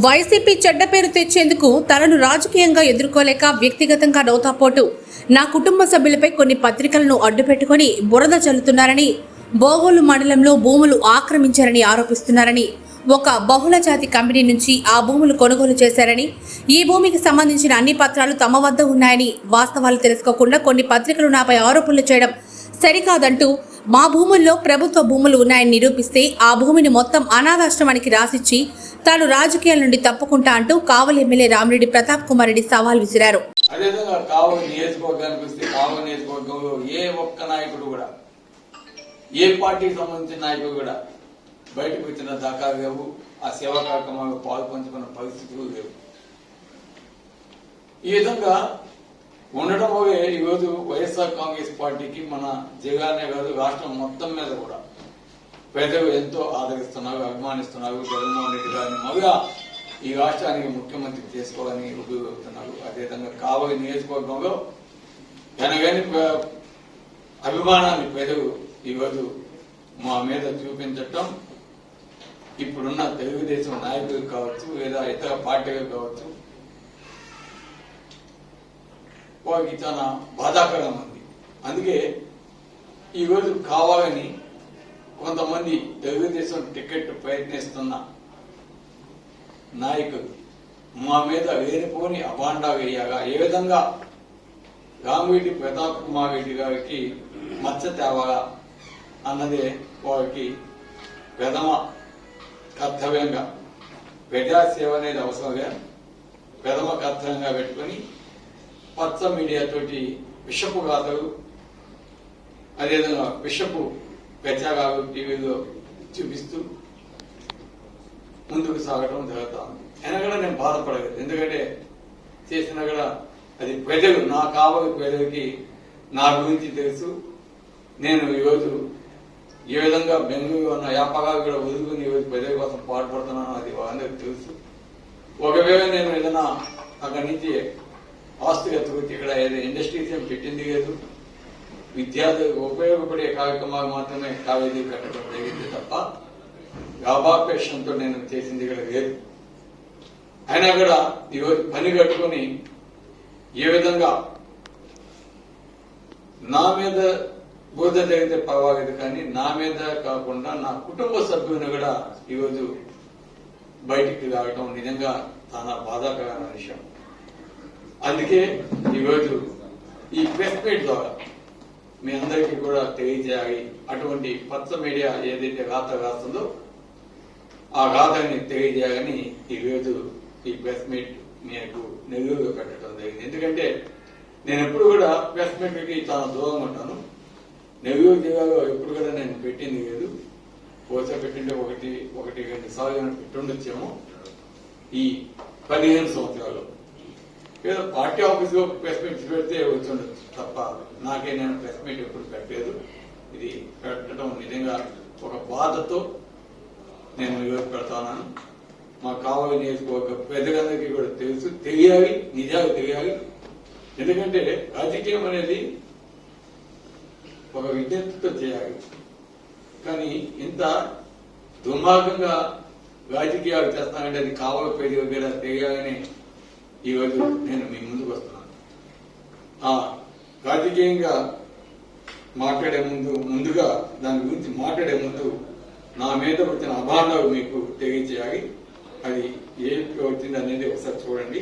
YCP చెడ్డ పేరు తెచ్చేందుకు తనను రాజకీయంగా ఎదుర్కోలేక వ్యక్తిగతంగా నోతాపోటు నా కుటుంబ సభ్యులపై కొన్ని పత్రికలను అడ్డుపెట్టుకుని బురద చల్లుతున్నారని బోగోలు మండలంలో భూములు ఆక్రమించారని ఆరోపిస్తున్నారని ఒక బహుళ జాతి కంపెనీ నుంచి ఆ భూములు కొనుగోలు చేశారని ఈ భూమికి సంబంధించిన అన్ని పత్రాలు తమ వద్ద ఉన్నాయని వాస్తవాలు తెలుసుకోకుండా కొన్ని పత్రికలు నాపై ఆరోపణలు చేయడం సరికాదంటూ మా భూముల్లో ప్రభుత్వ భూములు ఉన్నాయని నిరూపిస్తే ఆ భూమిని మొత్తం అనాథాశ్రమానికి రాసిచ్చి తాను రాజకీయాల నుండి తప్పుకుంటా అంటూ కావలి ఎమ్మెల్యే రామిరెడ్డి ప్రతాప్ కుమార్ రెడ్డి సవాల్ విసిరారు. అదేవిధంగా కావలి నియోజకవర్గానికి వస్తే కావలి నియోజకవర్గంలో ఏ ఒక్క నాయకుడు కూడా ఏ పార్టీకి సంబంధించిన నాయకుడు కూడా బయటకు వచ్చిన దాకా లేవు. ఆ సేవా కార్యక్రమాల్లో పాల్పంచుకున్న పరిస్థితులు లేవు. ఈ విధంగా ఉండడం వల్లే ఈరోజు వైఎస్ఆర్ కాంగ్రెస్ పార్టీకి మన జగనే కాదు రాష్ట్రం మొత్తం మీద కూడా ప్రజలు ఎంతో ఆదరిస్తున్నారు అభిమానిస్తున్నారు జగన్మోహన్ రెడ్డి గారిని మళ్ళా ఈ రాష్ట్రానికి ముఖ్యమంత్రి చేసుకోవాలని ఉపయోగిస్తున్నారు అదేవిధంగా కావలి నియోజకవర్గంలో ఎనగని అభిమానాన్ని ప్రజలు ఈరోజు మా మీద చూపించటం ఇప్పుడున్న తెలుగుదేశం నాయకులు కావచ్చు లేదా ఇతర పార్టీలు కావచ్చు వారికి చాలా బాధాకరం ఉంది. అందుకే ఈరోజు కావాలని కొంతమంది తెలుగుదేశం టికెట్ ప్రయత్నిస్తున్న నాయకులు మా మీద వేరుపోని అభాండా వేయగా ఏ విధంగా రామిరెడ్డి ప్రతాప్ కుమార్ రెడ్డి గారికి మచ్చ తేవాలా అన్నదే వారికి ప్రథమ కర్తవ్యంగా ప్రజాసేవ అనేది అవసరంగా ప్రథమ కర్తవ్యంగా పెట్టుకొని పచ్చ మీడియాతోటి విషపు గాథలు అదేవిధంగా విషపు ప్రచారాలు టీవీలో చూపిస్తూ ముందుకు సాగడం జరుగుతా ఉంది. అయినా కూడా నేను బాధపడలేదు. ఎందుకంటే చేసినా కూడా అది ప్రజలు నా కాబోయే ప్రజలకి నా గురించి తెలుసు. నేను ఈరోజు ఏ విధంగా బెంగళూరు ఉన్న వ్యాపారాలు కూడా వదులుకుని ఈరోజు ప్రజల కోసం పాటుపడుతున్నాను అది వాళ్ళందరికీ తెలుసు. ఒకవేళ నేను ఏదైనా అక్కడి నుంచి ఆస్తులు ఎత్తుకొచ్చి ఇక్కడ ఏదో ఇండస్ట్రీస్ ఏం పెట్టింది లేదు. విద్యార్థులకు ఉపయోగపడే కార్యక్రమాలు మాత్రమే కాలేజీ కట్టడం జరిగింది తప్ప లాభాపేక్షంతో నేను చేసింది కూడా లేదు అయినా కూడా ఈరోజు పని కట్టుకొని ఏ విధంగా నా మీద బోధ జరిగితే పర్వాలేదు కానీ నా మీద కాకుండా నా కుటుంబ సభ్యుని కూడా ఈరోజు బయటికి రావటం నిజంగా చాలా బాధాకరమైన విషయం అందుకే ఈరోజు ఈ ప్రెస్ మీట్ ద్వారా మీ అందరికీ కూడా తెలియజేయాలి. అటువంటి పచ్చ మీడియా ఏదైతే రాత రాస్తుందో ఆ గాథని తెలియజేయాలని ఈరోజు ఈ ప్రెస్ మీట్ మీకు నెల్లూరులో పెట్టడం జరిగింది. ఎందుకంటే నేను ఎప్పుడు కూడా ప్రెస్ మీట్కి చాలా దూరం ఉంటాను. నెల్లూరు జిల్లాలో ఎప్పుడు కూడా నేను పెట్టింది లేదు. బహుశా పెట్టింటే ఒకటి ఒకటి రెండు సార్లు పెట్టుండొచ్చేమో ఈ పదిహేను సంవత్సరాలు ఏదో పార్టీ ఆఫీస్లో ప్రెస్ మీట్ పెడితే వచ్చుండొచ్చు. తప్ప నాకే నేను ప్రెస్ మీట్ ఎప్పుడు పెట్టలేదు. ఇది పెట్టడం నిజంగా ఒక బాధతో నేను ఈరోజు పెడతాను. మాకు కావాలి నియోజకవర్గ ప్రజలందరికీ కూడా తెలుసు. తెలియాలి నిజాలు తెలియాలి. ఎందుకంటే రాజకీయం అనేది ఒక విజ్ఞప్తితో చేయాలి. కానీ ఇంత దుర్మార్గంగా రాజకీయాలు చేస్తానంటే అది కావాలి ప్రజలు కూడా తెలియాలని ఈరోజు నేను మీ ముందుకు వస్తున్నాను. ఆ రాజకీయంగా మాట్లాడే ముందు ముందుగా దాని గురించి మాట్లాడే ముందు నా మీద వచ్చిన అభాండాలు మీకు తెలియజేయాలి. అది ఏ వచ్చింది అనేది ఒకసారి చూడండి.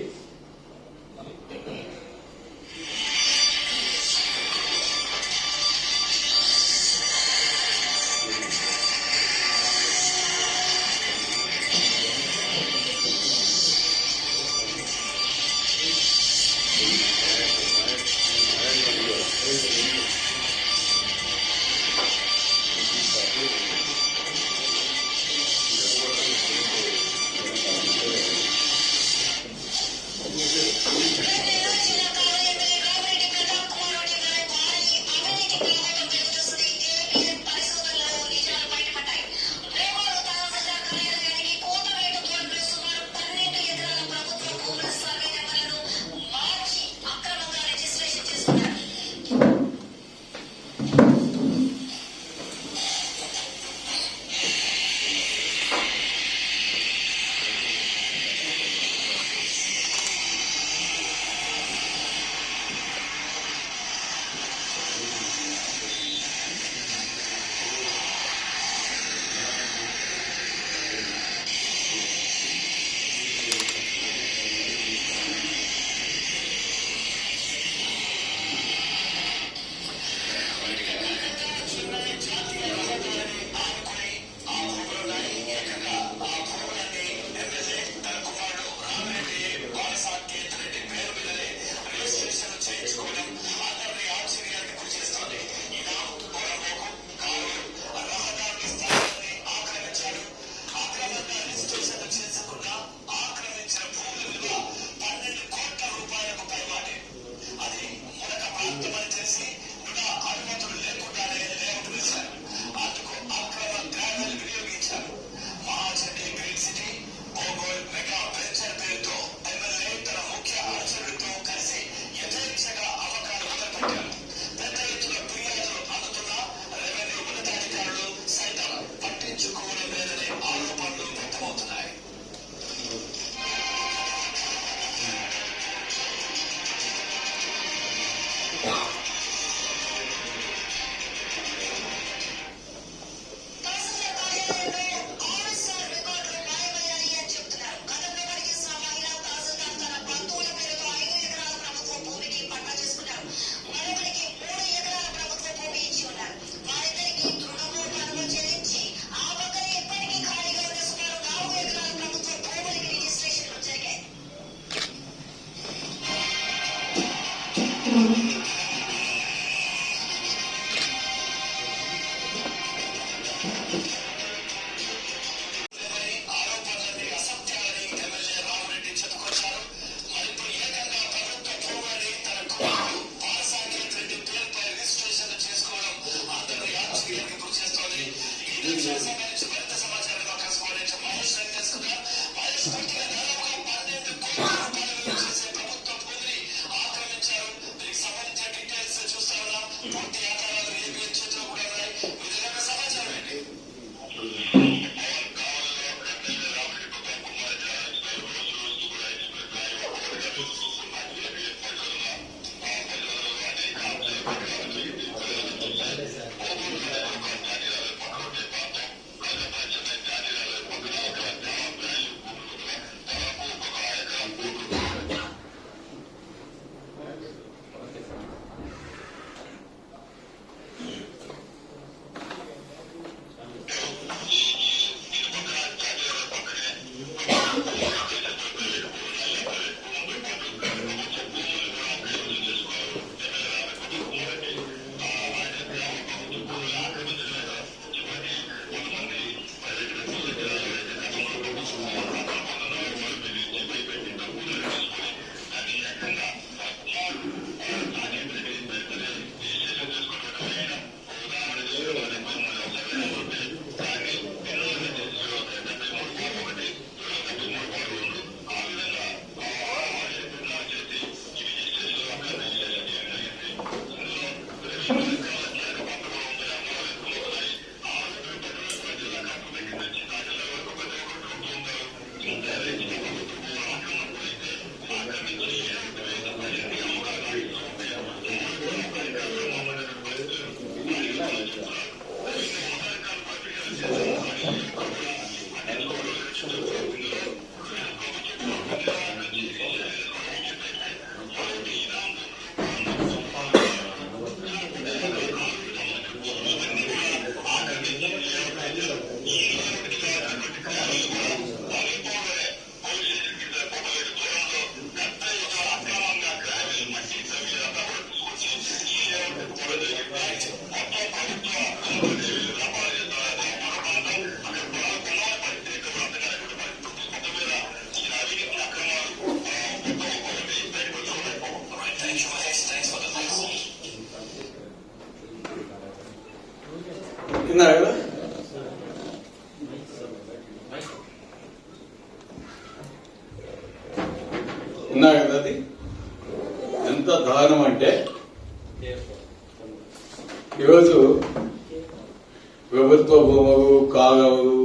ప్రభుత్వ భూములు కాలువలు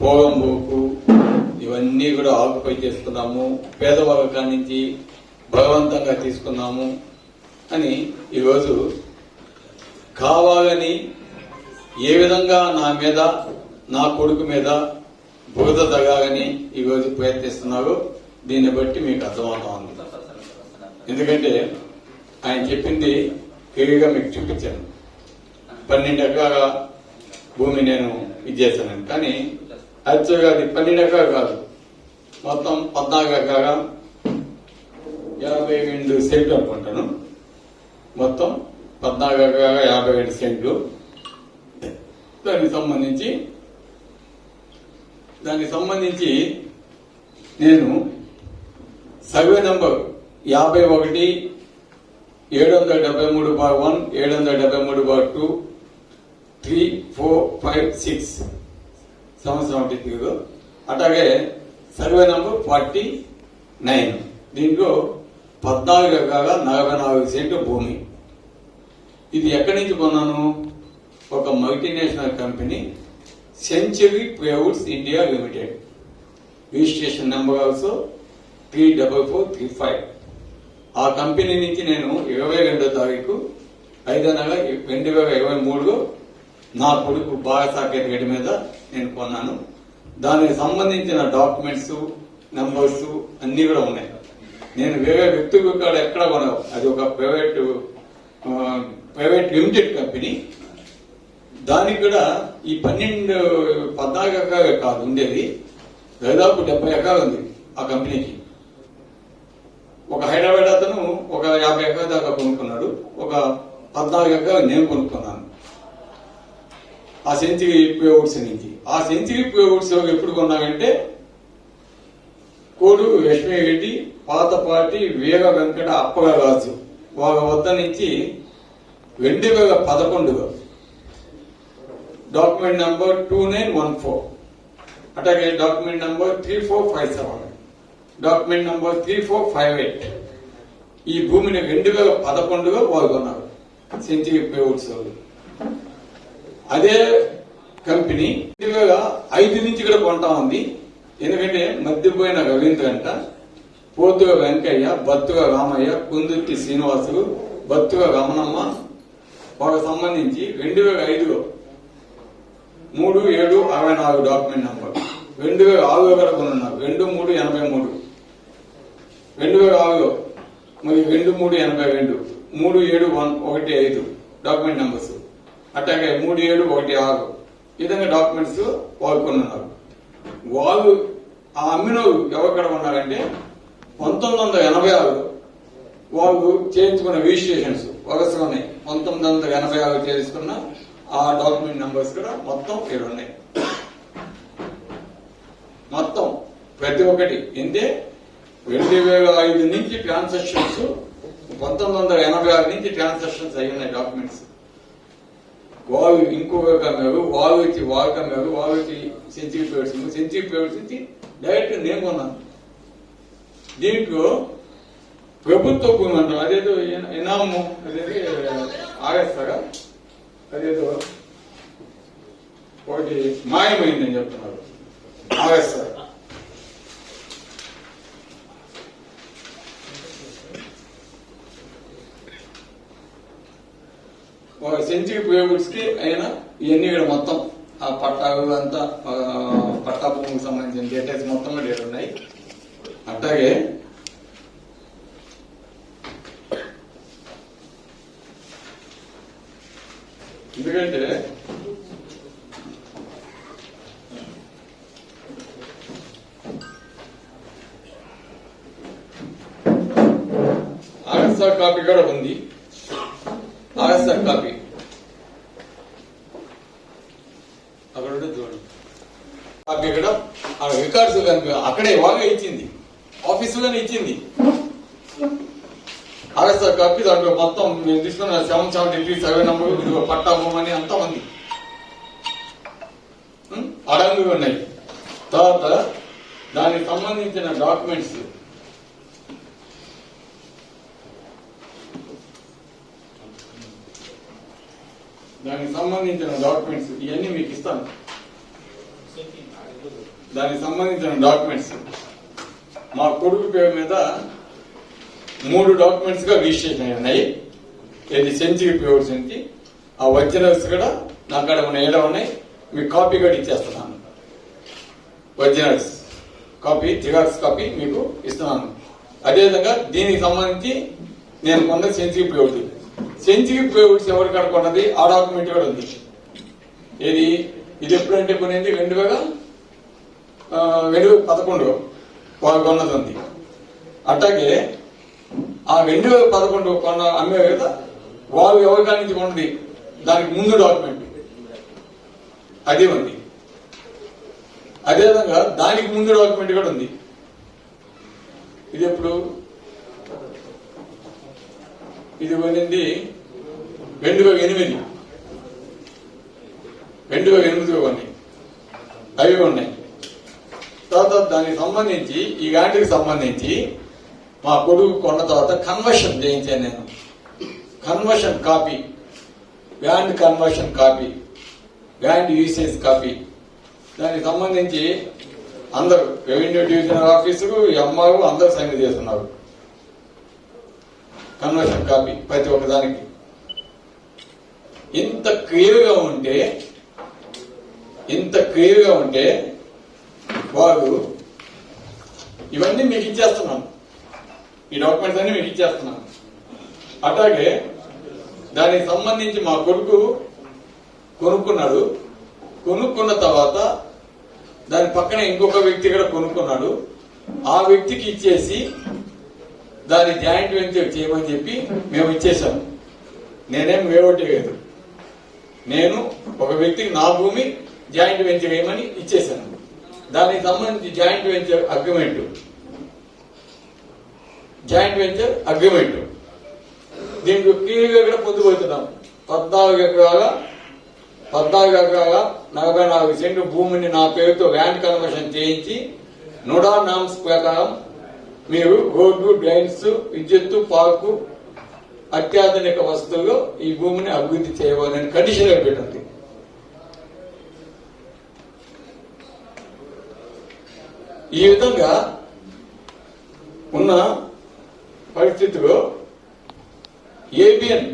పోగంబోకు ఇవన్నీ కూడా ఆక్యుపై చేసుకున్నాము. పేదవాళ్ళ కాడి నుంచి బలవంతంగా తీసుకున్నాము అని ఈరోజు కావాలని ఏ విధంగా నా మీద నా కొడుకు మీద బురద తగాలని ఈరోజు ప్రయత్నిస్తున్నారు దీన్ని బట్టి మీకు అర్థమవుతా ఉంది ఎందుకంటే ఆయన చెప్పింది క్లియర్గా మీకు చూపించాను. పన్నెండు ఎకరాల భూమి నేను ఇది చేశాను. కానీ యాక్చువల్గా అది పన్నెండు ఎకరాలు కాదు. మొత్తం పద్నాలుగు ఎకరాల యాభై రెండు సెంట్లు అనుకుంటాను. మొత్తం పద్నాలుగు ఎకరాల యాభై రెండు సెంట్లు. దానికి సంబంధించి దానికి సంబంధించి నేను సర్వే నంబర్ యాభై ఒకటి ఏడు వందల డెబ్బై మూడు బార్ వన్ ఏడు వందల డెబ్బై మూడు bar two three four five six. సంవత్సరం ఉంటుంది అట్లాగే సర్వే నంబర్ ఫార్టీ నైన్. దీంట్లో పద్నాలుగు ఎకరాల నలభై నాలుగు సెంట్లు భూమి ఇది ఎక్కడి నుంచి కొన్నాను? ఒక multinational company century plywoods India limited. Registration number also three double four three five. ఆ కంపెనీ నుంచి నేను ఇరవై రెండో తారీఖు ఐదో నెల రెండు వేల ఇరవై మూడులో నా కొడుకు బాగా గేట్ మీద నేను కొన్నాను. దానికి సంబంధించిన డాక్యుమెంట్స్ నెంబర్స్ అన్ని కూడా ఉన్నాయి. నేను వేరే వ్యక్తికి కాడ ఎక్కడ కొనవు. అది ఒక ప్రైవేట్ ప్రైవేట్ లిమిటెడ్ కంపెనీ. దానికి కూడా ఈ పన్నెండు పద్నాలుగు ఎకరాలు కాదు ఉండేది. దాదాపు డెబ్బై ఎకరాలు ఉంది ఆ కంపెనీకి. ఒక హైదరాబాద్ అతను ఒక యాభై ఎకరాల దాకా కొనుక్కున్నాడు. ఒక పద్నాలుగు ఎకరాలు నేను కొనుక్కున్నాను. ఆ సెంచరీ ప్లేవుడ్స్ నుంచి ఆ సెంచరీ ప్లేవుడ్స్ ఎప్పుడు కొన్నామంటే కోడు లక్ష్మీరెడ్డి పాతపాటి వీర వెంకట అప్పగరాజు వాళ్ళ వద్ద నుంచి రెండు వేల పదకొండులో. Document number two nine one four. అట్లాగే document number three four five seven. Document number three four five eight. ఈ భూమిని రెండు వేల పదకొండులో పాల్గొన్నారు సెంచరీ పేవుడ్స్ వాళ్ళు అదే కంపెనీ ఐదు నుంచి కూడా కొంటా ఉంది. ఎందుకంటే మధ్యపోయిన రవీంద్ర గంట పోతుగా వెంకయ్య బత్తుగా రామయ్య కుందుర్తి శ్రీనివాసులు బత్తుగా రమణమ్మ వాళ్ళకు సంబంధించి రెండు వేల ఐదులో మూడు ఏడు అరవై నాలుగు డాక్యుమెంట్ నెంబర్ రెండు వేల ఆరులో కూడా కొనున్నారు రెండు మూడు ఎనభై మూడు. రెండు వేల ఆరులో మరి రెండు మూడు ఎనభై రెండు. మూడు ఏడు వన్ ఒకటి ఐదు డాక్యుమెంట్ నెంబర్స్ అట్లాగే మూడు ఏడు ఒకటి ఆరు. ఈ విధంగా డాక్యుమెంట్స్ వాడుకున్నారు వాళ్ళు ఆ అమ్మిన ఎవరికడ ఉన్నారంటే పంతొమ్మిది వందల ఎనభై ఆరు వాళ్ళు చేయించుకున్న రిజిస్ట్రేషన్స్ వరుసగా ఉన్నాయి. పంతొమ్మిది వందల ఎనభై ఆరు చేసుకున్న ఆ డాక్యుమెంట్ నెంబర్స్ కూడా మొత్తం ఏడు ఉన్నాయి. మొత్తం ప్రతి ఒక్కటి. ఇంతే రెండు వేల ఐదు నుంచి ట్రాన్సాక్షన్స్ పంతొమ్మిది వందల ఎనభై ఆరు నుంచి ట్రాన్సాక్షన్స్ అయి ఉన్నాయి డాక్యుమెంట్స్ వాళ్ళు ఇంకొక అన్నారు వాళ్ళు వచ్చి వాళ్ళకి అన్నారు వావి వచ్చి సెంచరీ పేవర్స్ సెంచరీ పేవర్స్ నుంచి డైరెక్ట్ నేను కొన్నాను. దీంట్లో ప్రభుత్వ భూమి అంటాం అదేదో ఇన- ఇనాము అదేది ఆగేస్తారా? అదేదో ఒకటి మాయమైందని చెప్తున్నారు. ఆగేస్తారు ఒక సెంచరీ పేబుల్స్కి అయినా ఇవన్నీ ఇక్కడ మొత్తం ఆ పట్టా అంతా పట్టా భూమికి సంబంధించిన డేటాస్ మొత్తం డేటా ఉన్నాయి. అట్లాగే ఎందుకంటే ఆర్ఎస్ఆర్ కాపీ కూడా ఉంది ఆర్ఎస్ఆర్ కాపీ అక్కడ ఉంటే చూడండి కాపీ కూడా ఆ రికార్డ్స్ కనుక అక్కడే వాళ్ళే ఇచ్చింది ఆఫీసులోనే ఇచ్చింది ఆర్ఎస్ఆర్ కాపీ దాంట్లో మేము తీసుకున్న seven seven degree seven number ఇదిగో పట్టా భూమని అంతా ఉంది. అడంగులు ఉన్నాయి. తర్వాత దానికి సంబంధించిన డాక్యుమెంట్స్ దానికి సంబంధించిన డాక్యుమెంట్స్ ఇవన్నీ మీకు ఇస్తాను. దానికి సంబంధించిన డాక్యుమెంట్స్ మా కొడుకు పేరు మీద మూడు డాక్యుమెంట్స్గా రిజిస్ట్రేషన్ అయి ఏది ఇది సెంచరీ పేవర్స్ ఆ ఒరిజినల్స్ కూడా నా కాడ ఉన్న ఏడ ఉన్నాయి? మీకు కాపీ కూడా ఇచ్చేస్తున్నాను. ఒరిజినల్స్ కాపీ జిరాక్స్ కాపీ మీకు ఇస్తున్నాను. అదేవిధంగా దీనికి సంబంధించి నేను కొన్న సెంచరీ పేవుడ్ సెంచరీ ప్యూర్స్ ఎవరు కాడ కొన్నది? ఆ డాక్యుమెంట్ కూడా ఉంది. ఇది ఇది ఎప్పుడంటే కొనేది? రెండు వేల రెండు వేల పదకొండు కొన్నది ఉంది. అట్లాగే ఆ రెండు వేల పదకొండు కొన్న అమ్మే కదా వాళ్ళు ఎవరి కాడి నుంచి దానికి ముందు డాక్యుమెంట్ అదే ఉంది. అదేవిధంగా దానికి ముందు డాక్యుమెంట్ కూడా ఉంది. ఇది ఎప్పుడు? ఇది కొనింది రెండు వేల ఎనిమిది. రెండు వేల ఎనిమిదిలో కొన్ని అవి ఉన్నాయి. తర్వాత దానికి సంబంధించి ఈ గాంటికి సంబంధించి మా కొడుకు కొన్న తర్వాత కన్వర్షన్ చేయించాను నేను. Conversion copy. Band conversion copy. Band usage copy. దానికి సంబంధించి అందరూ రెవెన్యూ డివిజనల్ ఆఫీసులు ఎంఆర్ అందరూ సైన్ చేస్తున్నారు. కన్వర్షన్ కాపీ ప్రతి ఒక్క దానికి. ఇంత క్లియర్గా ఉంటే ఇంత క్లియర్గా ఉంటే వారు ఇవన్నీ మీకు ఇచ్చేస్తున్నాను. ఈ డాక్యుమెంట్స్ అన్ని మీకు ఇచ్చేస్తున్నాను. అట్లాగే దానికి సంబంధించి మా కొడుకు కొనుక్కున్నాడు. కొనుక్కున్న తర్వాత దాని పక్కన ఇంకొక వ్యక్తి కూడా కొనుక్కున్నాడు. ఆ వ్యక్తికి ఇచ్చేసి దాన్ని జాయింట్ వెంచర్ చేయమని చెప్పి మేము ఇచ్చేసాము నేనేం వేవటి లేదు. నేను ఒక వ్యక్తికి నా భూమి జాయింట్ వెంచర్ వేయమని ఇచ్చేసాను దానికి సంబంధించి joint venture agreement. Joint venture agreement. దీనికి క్లియర్గా కూడా పొందుపడుతున్నాం పద్నాలుగు ఎకరాల పద్నాలుగు ఎకరాల నలభై నాలుగు సెంట్లు భూమిని నా పేరుతో ల్యాండ్ కన్వర్షన్ చేయించి నుడా నామ్స్ ప్రకారం మీరు రోడ్లు డ్రైన్స్ విద్యుత్తు పార్కు అత్యాధునిక వస్తువులు ఈ భూమిని అభివృద్ధి చేయవాలని కండిషన్ పెట్టింది ఈ విధంగా ఉన్న పరిస్థితిలో ఏబిఎన్.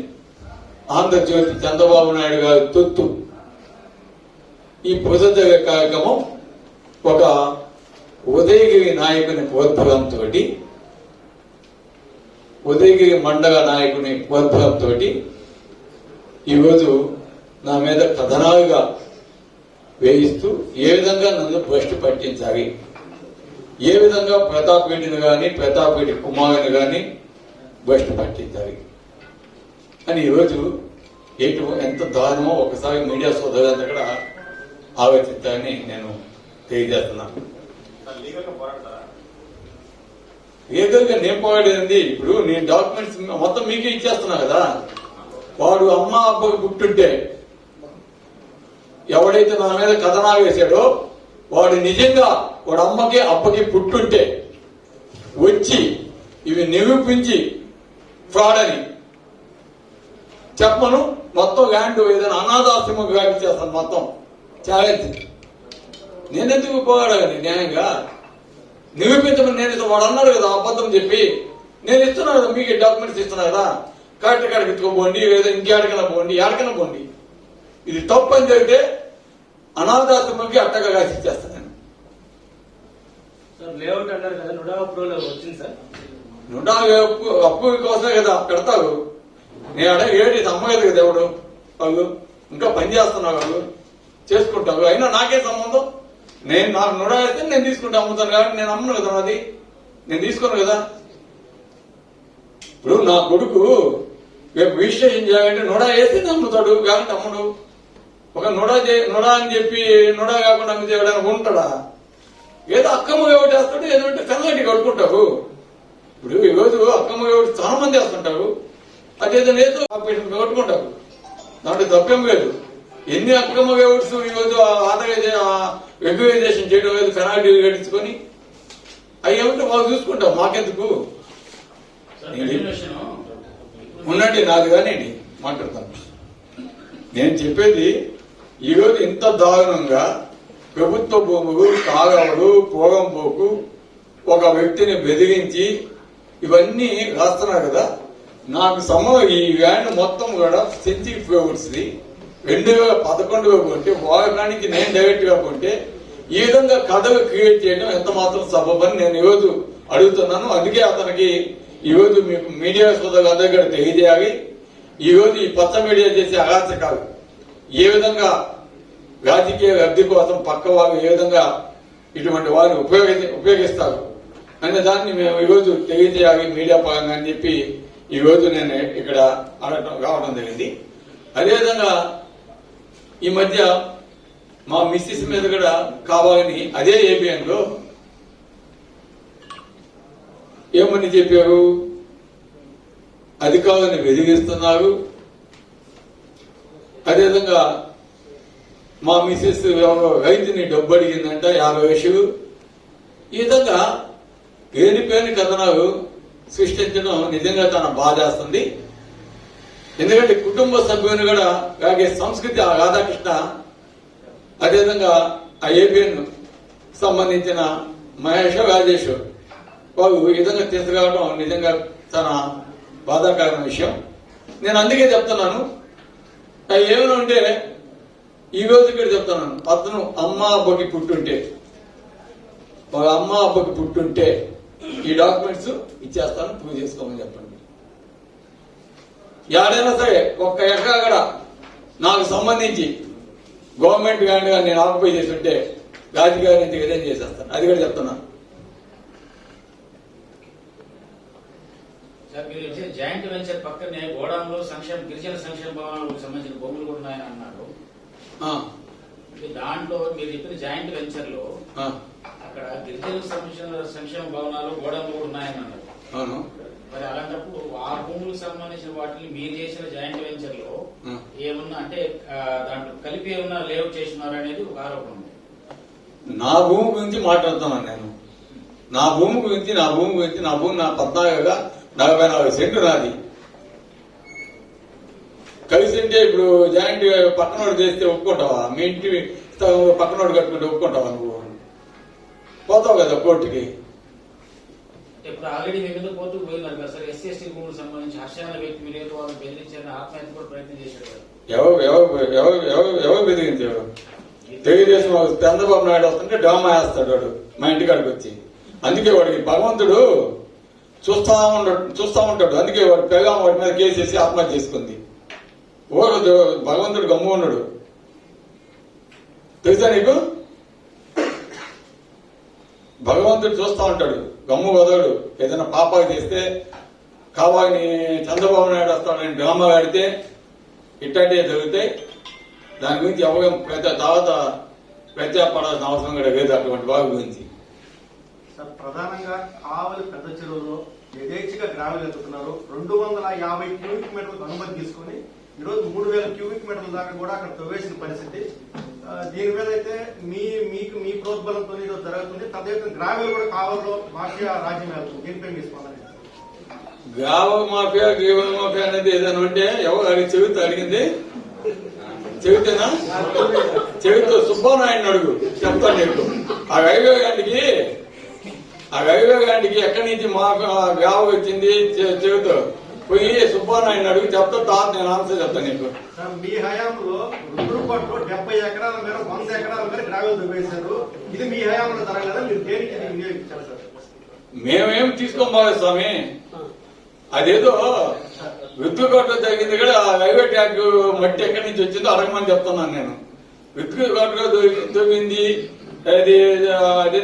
ఆంధ్రజ్యోతి చంద్రబాబు నాయుడు గారి తొత్తు. ఈ పుస్తక కార్యక్రమం ఒక ఉదయగిరి నాయకుని ప్రోద్బలంతో ఉదయగిరి మండల నాయకుని ప్రోద్బలంతో ఈరోజు నా మీద కథనాలుగా వేయిస్తూ ఏ విధంగా నన్ను భ్రష్టు పట్టించాలి? ఏ విధంగా ప్రతాప్ రెడ్డిని కానీ ప్రతాప్ రెడ్డి కుమారుని కానీ భ్రష్టు పట్టించాలి? అని ఈరోజు ఎటు ఎంత దారుణమో ఒకసారి మీడియా సోదరులంతా కూడా ఆలోచించాలని నేను తెలియజేస్తున్నాను. లీగల్గా నేను పోయాడేంది ఇప్పుడు నేను డాక్యుమెంట్స్ మొత్తం మీకే ఇచ్చేస్తున్నా కదా. వాడు అమ్మ అబ్బకి పుట్టుంటే ఎవడైతే నా మీద కథనాలు వేశాడో వాడు నిజంగా వాడు అమ్మకి అబ్బకి పుట్టుంటే వచ్చి ఇవి నిరూపించి ఫ్రాడ్ అని చెప్పను మొత్తం ల్యాండ్ ఏదైనా అనాథాశ్రమకు వ్యాధి చేస్తాను మొత్తం. ఛాలెంజ్. నేనెందుకు పోయాడని న్యాయంగా. నిరూపించమని నేను వాడు అన్నాడు కదా అబద్ధం చెప్పి. నేను ఇస్తున్నా కదా మీకు డాక్యుమెంట్స్ ఇస్తున్నా కదా. కరెక్ట్ కాడికి ఎత్తుకోపోండి లేదా ఇంకేడికైనా పోండి ఎక్కడికైనా పోండి. ఇది తప్పు అని జరిగితే అనాథాశ్రమంకి అట్టగా కాసి ఇచ్చేస్తాను నేను. సార్ లేఅవుట్ అన్నారు కదా నుడా అప్రూవల్ వచ్చింది సార్? నుండా అప్పు అప్పు కోసమే కదా పెడతారు. నేను ఏడు ఇది కదా ఎవడు వాళ్ళు ఇంకా పని చేస్తున్నావు వాళ్ళు చేసుకుంటావు. అయినా నాకే సంబంధం? నేను నాకు నుడా వేస్తే నేను తీసుకుంటా అమ్ముతాను కాబట్టి నేను అమ్మను కదా నాది. నేను తీసుకోను కదా? ఇప్పుడు నా కొడుకు రేపు రిజిస్ట్రేషన్ చేయాలంటే నుడా వేస్తే అమ్ముతాడు కాబట్టి అమ్ముడు ఒక నుడ నుడ అని చెప్పి నుడ కాకుండా అమ్మితే ఎవడైనా ఉంటాడా? ఏదో అక్కమ్మ ఒకటి చేస్తాడు ఏదో అంటే కడుకుంటావు ఇప్పుడు ఈ రోజు అక్కమ్మ ఒకటి చాలా మంది వేస్తుంటారు అదేదో లేదు. పెట్టుకుంటారు దాంట్లో తప్పేం లేదు. ఎన్ని అక్రమ వేవర్స్ ఈ రోజు ఆథరైజేషన్ రెగ్యులైజేషన్ చేయడం లేదు. పెనాల్టీ కట్టించుకొని. అవి ఏమంటే వాళ్ళు చూసుకుంటాం మాకెందుకు? ఉండండి నాది కానీ మాట్లాడతాను. నేను చెప్పేది ఈరోజు ఇంత దారుణంగా ప్రభుత్వ భూములు కాగవలు పోగంపోకు ఒక వ్యక్తిని బెదిరించి ఇవన్నీ రాస్తున్నారు కదా. నాకు సంబంధం ఈ వ్యాన్ మొత్తం కూడా సెంచరీ ఫ్లేవర్స్ది. రెండు వేల పదకొండుగా కొంటే వాహనానికి నేను డైరెక్ట్గా కొంటే ఈ విధంగా కథలు క్రియేట్ చేయడం ఎంత మాత్రం సబబని నేను ఈరోజు అడుగుతున్నాను. అందుకే అతనికి ఈరోజు మీకు మీడియా సోదరుల దగ్గర తెలియజేయాలి. ఈరోజు ఈ పచ్చ మీడియా చేసే అరాచకాలు ఏ విధంగా రాజకీయ లబ్ధి కోసం పక్క వాళ్ళు ఏ విధంగా ఇటువంటి వారిని ఉపయోగి ఉపయోగిస్తారు అనే దాన్ని మేము ఈరోజు తెలియజేయాలి. మీడియా పరంగా అని చెప్పి ఈరోజు నేను ఇక్కడ అడగటం రావడం జరిగింది. అదేవిధంగా ఈ మధ్య మా మిస్సెస్ మీద కూడా కావాలని అదే ఏబిఎన్లో ఏమని చెప్పారు? అధికారులను బెదిరిస్తున్నారు. అదేవిధంగా మా మిస్సెస్ రైతుని డబ్బు అడిగిందంట యాభై వేషలు ఈ విధంగా లేనిపోయిన కథనాలు సృష్టించడం నిజంగా తన బాధేస్తుంది ఎందుకంటే కుటుంబ సభ్యుని కూడా అలాగే సంస్కృతి ఆ రాధాకృష్ణ అదేవిధంగా ఆ ఏబిఎన్ సంబంధించిన మహేష్ రాజేష్ వారు ఈ విధంగా తీసుకురావడం నిజంగా చాలా బాధాకరమైన విషయం. నేను అందుకే చెప్తున్నాను ఏమైనా ఉంటే ఈ రోజు ఇక్కడ చెప్తున్నాను అతను అమ్మ అబ్బకి పుట్టుంటే వాళ్ళ అమ్మ అబ్బకి పుట్టుంటే ఈ డాక్యుమెంట్స్ ఇచ్చేస్తాను ప్రూవ్ చేసుకోమని చెప్పండి. ఎవరైనా సరే ఒక్క ఎకరా కూడా నాకు సంబంధించి గవర్నమెంట్ ల్యాండ్గా నేను ఆక్యుపై చేసి ఉంటే రాజకీయ నుంచి రిజైన్ చేసేస్తాను. అది కూడా చెప్తున్నాను సార్ మీరు జాయింట్ వెంచర్ పక్కనే గోడాంలో సంక్షేమ గిరిజన సంక్షేమ భవనాలకు సంబంధించిన భూములు కూడా ఉన్నాయని అన్నారు. దాంట్లో మీరు చెప్పిన జాయింట్ వెంచర్లో అక్కడ గిరిజన సంక్షేమ సంక్షేమ భవనాలు గోడాంలు ఉన్నాయని అన్నారు. అవును. మరి అలాంటప్పుడు ఆ భూములకు సంబంధించిన వాటిని మీరు చేసిన జాయింట్ వెంచర్లో. ఏమన్నా అంటే దాంట్లో కలిపి ఏమన్నా లేఅవుట్ చేసినారు అనేది ఒక ఆరోపణ ఉంది. నా భూమి గురించి మాట్లాడుతున్నాను నేను. నా భూమి గురించి నా భూమి గురించి నా భూమి నా పద్నాలుగుగా నలభై నాలుగు సెంటు నాది. కలిసి ఉంటే ఇప్పుడు జాయింట్ పక్కనోడు చేస్తే ఒప్పుకుంటావా? మీ ఇంటి పక్కనోడు కట్టుకుంటే ఒప్పుకుంటావా నువ్వు? పోతావు కదా కోర్టుకి. ఇప్పుడు ఆల్రెడీ మీ మీద పోతూ పోయినారు కదా సార్. ఎస్సీ ఎస్టీ భూములకు సంబంధించి హర్ష అనే వ్యక్తి మీరు ఏదో వాళ్ళని బెదిరించారని ఆత్మహత్య కూడా ప్రయత్నం చేశాడు కదా. ఎవరు ఎవరు ఎవరు ఎవరు ఎవరు బెదిరించారు? తెలుగుదేశం చంద్రబాబు నాయుడు వస్తుంటే డ్రామా వేస్తాడు వాడు మా ఇంటికాడికి వచ్చి. అందుకే వాడికి భగవంతుడు చూస్తా ఉంటాడు చూస్తా ఉంటాడు. అందుకే వాడు పెగా వాడి మీద కేసేసి ఆత్మహత్య చేసుకుంది. ఓరు భగవంతుడు గమ్ము ఉన్నాడు. తెలుసా నీకు? భగవంతుడు చూస్తా ఉంటాడు. గమ్ము వదలడు. ఏదైనా పాపాలు చేస్తే కావాలని చంద్రబాబు నాయుడు వస్తాడని డ్రామా ఆడితే ఇట్లాంటివి జరిగితే దాని గురించి అవగాహన ప్రతి తర్వాత ప్రత్యాపడాల్సిన అవసరం కూడా లేదు అటువంటి బాగు గురించి. సార్ ప్రధానంగా కావలి పెద్ద చెరువులో యథేచ్ఛగా గ్రావెల్ ఎత్తుతున్నారు. రెండు వందల యాభై క్యూబిక్ మీటర్లకు అనుమతి తీసుకొని ఈరోజు మూడు వేల క్యూబిక్ మీటర్ల దాకా కూడా అక్కడ తవ్వేసిన పరిస్థితి. దీని మీద అయితే మీ మీకు మీ ప్రోద్బలంతో ఈరోజు జరుగుతుంది. తదేవిధంగా గ్రావెల్ కూడా కావలిలో మాఫియా రాజ్యం వెళ్తుంది దీనిపై మీ స్పందన గ్రామ మాఫియా గ్రీవ మాఫియా అనేది ఏదైనా ఉంటే ఎవరు అడిగి చెబుతూ అడిగింది. చెబితేనా? చెబితే సుబ్బానాయుడిని అడుగు. చెప్తాను నీకు. ఆ రైల్వే గారికి ఆ రైల్వే గారికి ఎక్కడి నుంచి మాఫియా గ్రావ వచ్చింది చె- చెబుతూ పోయి సుబ్బానాయుడిని అడుగు చెప్తా తాత నేను ఆన్సర్ చెప్తాను నీకు. మీ హయాంలో రుద్రుపట్లో డెబ్బై ఎకరాల మేర వంద ఎకరాల మేర గ్రావెల్ తవ్వేశారు ఇది మీ హయాంలో జరగలేదా? మీరు దేనికి వినియోగించారు సార్? మేమేం తీసుకోమాలి స్వామి. అదేదో విద్యుత్ జరిగింది కూడా ఆ రైల్వే ట్రాక్ మట్టి ఎక్కడి నుంచి వచ్చిందో అడగమని చెప్తున్నాను నేను. విద్యుత్ కోట జరిగింది అది అదే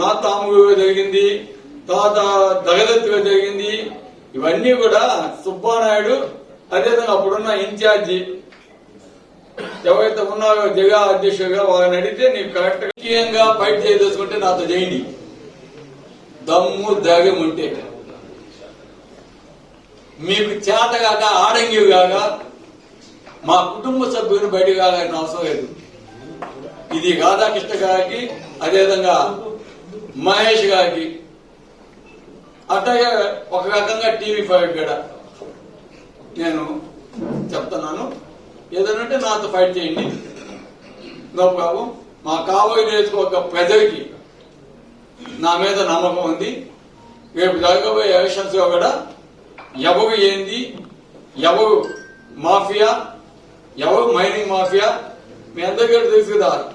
నా తాము జరిగింది తర్వాత దగదత్తుగా జరిగింది ఇవన్నీ కూడా సుబ్బానాయుడు అదేవిధంగా అప్పుడున్న ఇన్ఛార్జి ఎవరైతే ఉన్నారో జగా అధ్యక్షుడిగా వాళ్ళని అడిగితే నీకు కరెక్ట్ ముఖ్యంగా ఫైట్ చేయదలుచుకుంటే నాతో చేయండి. దమ్ము ధైర్యం ఉంటే. మీకు చేతగాక ఆడంగి కాక మా కుటుంబ సభ్యుని బయటకు కావాలని అవసరం లేదు. ఇది రాధాకృష్ణ గారికి అదేవిధంగా మహేష్ గారికి అట్లాగే ఒక రకంగా టీవీ ఫైవ్ కూడా నేను చెప్తున్నాను. ఏదనంటే నాతో ఫైట్ చేయండి. No problem. మా కాబోయే నియోజకవర్గ ప్రజలకి నా మీద నమ్మకం ఉంది. రేపు జరగబోయే ఎలక్షన్స్లో కూడా ఎవరు ఏంది ఎవరు మాఫియా ఎవరు మైనింగ్ మాఫియా మీ అందరికీ తెలుసు కదా.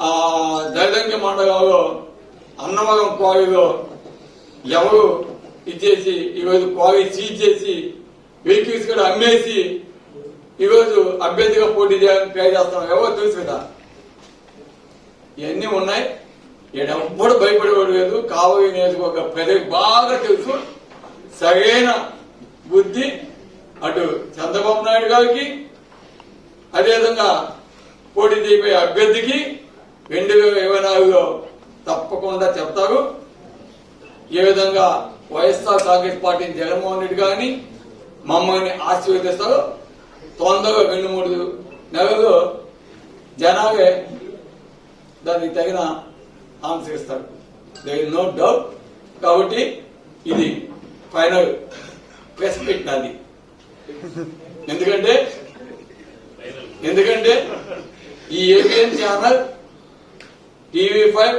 ఆ దళితంగి మండలంలో అన్నమగం క్వారీలో ఎవరు ఇచ్చేసి ఈరోజు క్వారీ సీజ్ చేసి వెహికల్స్ కూడా అమ్మేసి ఈరోజు అభ్యర్థిగా పోటీ చేయాలని ట్రై చేస్తాం. ఎవరు తెలుసు కదా? ఇవన్నీ ఉన్నాయి. ఎవ్వడు భయపడేవాడు లేదు. కావలి నియోజకవర్గ ప్రజలకు బాగా తెలుసు. సరైన బుద్ధి. అటు చంద్రబాబు నాయుడు గారికి అదేవిధంగా పోటీ చేయబోయే అభ్యర్థికి రెండు వేల ఇరవై నాలుగులో తప్పకుండా చెప్తారు. ఏ విధంగా వైఎస్ఆర్ కాంగ్రెస్ పార్టీని జగన్మోహన్ రెడ్డి గారిని మమ్మల్ని ఆశీర్వదిస్తారు తొందరగా రెండు మూడు నెలలు జనాలే దానికి తగిన ఆన్సర్ ఇస్తారు. దేర్ నో డౌట్ కాబట్టి ఇది ఫైనల్ ప్రెస్ మీట్ నాది. ఎందుకంటే ఎందుకంటే ఈ ఏబిఎన్ ఛానల్ టీవీ ఫైవ్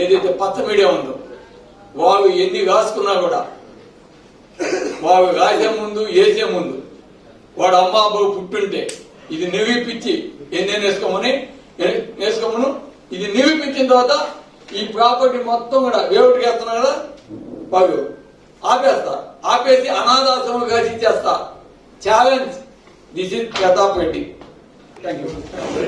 ఏదైతే పచ్చ మీడియా ఉందో వాళ్ళు ఎన్ని రాసుకున్నా కూడా వాడు రాసే ముందు వేసే ముందు వాడు అమ్మ బాబు పుట్టుంటే ఇది నిరూపించి ఎన్ని వేసుకోమని? ఏ- ఇది నిరూపించిన తర్వాత ఈ ప్రాపర్టీ మొత్తం కూడా వేవుడికి వేస్తున్నా కదా? వాళ్ళు ఆపేస్తా ఆపేసి అనాథాశ్రమం కలిసి ఇచ్చేస్తా challenge this is Pratap Reddy thank you